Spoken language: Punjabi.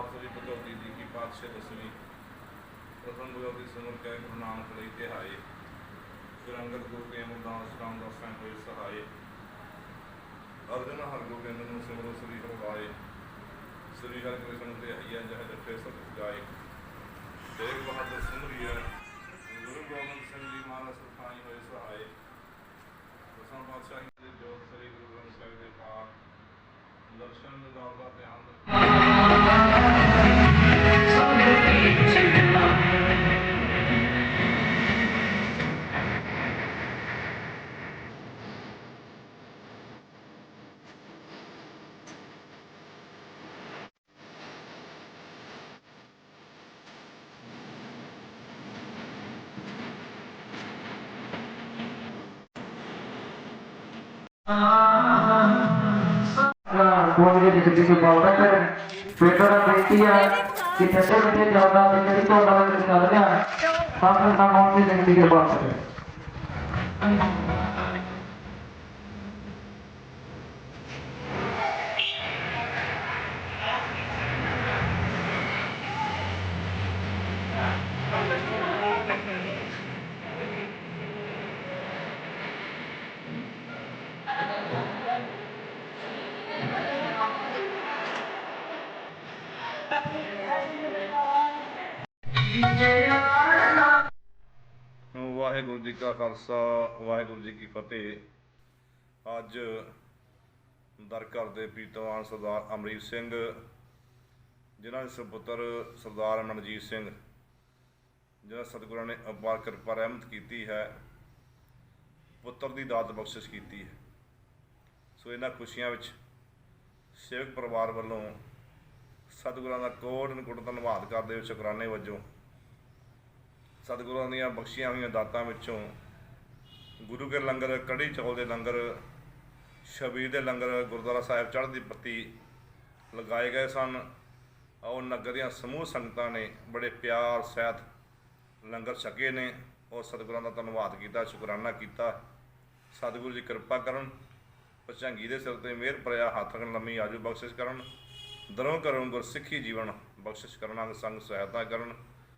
ਅਵਤਾਰ ਸ੍ਰੀ ਭਗਵਤੀ ਜੀ ਕੀ ਪਾਤਸ਼ਾਹ ਦਸਵੀਂ ਪ੍ਰਥਮ ਭਗਵਤੀ ਸਿਮਰ ਕੈ ਗੁਰੂ ਨਾਨਕ ਲਈ ਤਿਹਾਏ। ਫਿਰ ਅੰਗਦ ਗੁਰੂ ਕੇ ਅਮਰਦਾਸ ਰਾਮਦਾਸ ਸਾਹਿਬ ਹੋਏ ਸਹਾਏ। ਅਰਜਨ ਹਰ ਗੋਬਿੰਦ ਨੂੰ ਸਿਮਰੋ ਸ੍ਰੀ ਹਰਿ ਸ੍ਰੀ ਹਰਿ ਕ੍ਰਿਸ਼ਨ ਤੇ ਹਈਆ ਜਹ ਜਪੇ ਸਤ ਜਾਏ। ਤੇਗ ਬਹਾਦਰ ਸਿਮਰਿਆ ਗੁਰੂ ਗੋਬਿੰਦ ਸਿੰਘ ਜੀ ਮਹਾਰਾਜ ਸੁਖਾਈ ਹੋਏ ਸਹਾਏ। ਦਸਾਂ ਪਾਤਸ਼ਾਹੀ ਦੇ ਜੋਤ ਸ੍ਰੀ ਗੁਰੂ ਗ੍ਰੰਥ ਸਾਹਿਬ ਦੇ ਪਾਠ, ਦਰਸ਼ਨ ਦਾ ਧਿਆਨ ਗੋਬਿੰਦ ਜੀ ਦੀ ਕੋਈ ਬਾਤ ਕਰ ਬੇਟਾ ਦਾ ਬੇਟੀ ਆ ਕਿ ਠੰਡੇ ਮਿੱਠੇ ਜਾਉਂਦਾ ਤੇ ਜਿਹੜੀ ਤੋਂ ਨਾਲ ਚੱਲ ਰਿਹਾ ਸਾਥ ਨਾਲ ਮੌਤ ਦੀ ਜ਼ਿੰਦਗੀ ਦੀ ਬਾਤ ਕਰ ਵਾਹਿਗੁਰੂ ਜੀ ਕਾ ਖਾਲਸਾ, ਵਾਹਿਗੁਰੂ ਜੀ ਕੀ ਫਤਿਹ। ਅੱਜ ਦਰ ਘਰ ਦੇ ਪੀਤਵਾਨ ਸਰਦਾਰ ਅਮਰੀਕ ਸਿੰਘ, ਜਿਨ੍ਹਾਂ ਦੇ ਸੁਪੁੱਤਰ ਸਰਦਾਰ ਮਨਜੀਤ ਸਿੰਘ ਜਿਹਨਾਂ ਸਤਿਗੁਰਾਂ ਨੇ ਅਪਾਰ ਕਿਰਪਾ ਰਹਿਮਤ ਕੀਤੀ ਹੈ, ਪੁੱਤਰ ਦੀ ਦਾਤ ਬਖਸ਼ਿਸ਼ ਕੀਤੀ ਹੈ। ਸੋ ਇਹਨਾਂ ਖੁਸ਼ੀਆਂ ਵਿੱਚ ਸੇਵਕ ਪਰਿਵਾਰ ਵੱਲੋਂ ਸਤਿਗੁਰਾਂ ਦਾ ਕੋਟ ਨਕੋਟ ਧੰਨਵਾਦ ਕਰਦੇ ਹੋਏ ਸ਼ੁਕਰਾਨੇ ਵਜੋਂ ਸਤਿਗੁਰਾਂ ਦੀਆਂ ਬਖਸ਼ੀਆਂ ਹੋਈਆਂ ਦਾਤਾਂ ਵਿੱਚੋਂ ਗੁਰੂ ਕੇ ਲੰਗਰ, ਕੜੀ ਚੌਲ ਦੇ ਲੰਗਰ, ਸ਼ਬੀਰ ਦੇ ਲੰਗਰ ਗੁਰਦੁਆਰਾ ਸਾਹਿਬ ਚੜ੍ਹਦੀ ਪੱਤੀ ਲਗਾਏ ਗਏ ਸਨ। ਔਰ ਨਗਰ ਦੀਆਂ ਸਮੂਹ ਸੰਗਤਾਂ ਨੇ ਬੜੇ ਪਿਆਰ ਸਹਿਤ ਲੰਗਰ ਛਕੇ ਨੇ। ਔਰ ਸਤਿਗੁਰਾਂ ਦਾ ਧੰਨਵਾਦ ਕੀਤਾ, ਸ਼ੁਕਰਾਨਾ ਕੀਤਾ। ਸਤਿਗੁਰੂ ਜੀ ਕਿਰਪਾ ਕਰਨ ਪਛੰਗੀ ਦੇ ਸਿਰ ਤੇ ਮਿਹਰ ਭਰਿਆ ਹੱਥ ਰੱਖਣ ਲੰਮੀ ਆਜੂ ਬਖਸ਼ਿਸ਼ ਕਰਨ। ਦਰੋਂ ਕਰੂੰ ਗੁਰਸਿੱਖੀ ਜੀਵਨ ਬਖਸ਼ਿਸ਼ ਕਰਨਾ ਸੰਗ ਸਹਾਇਤਾ ਕਰਨ।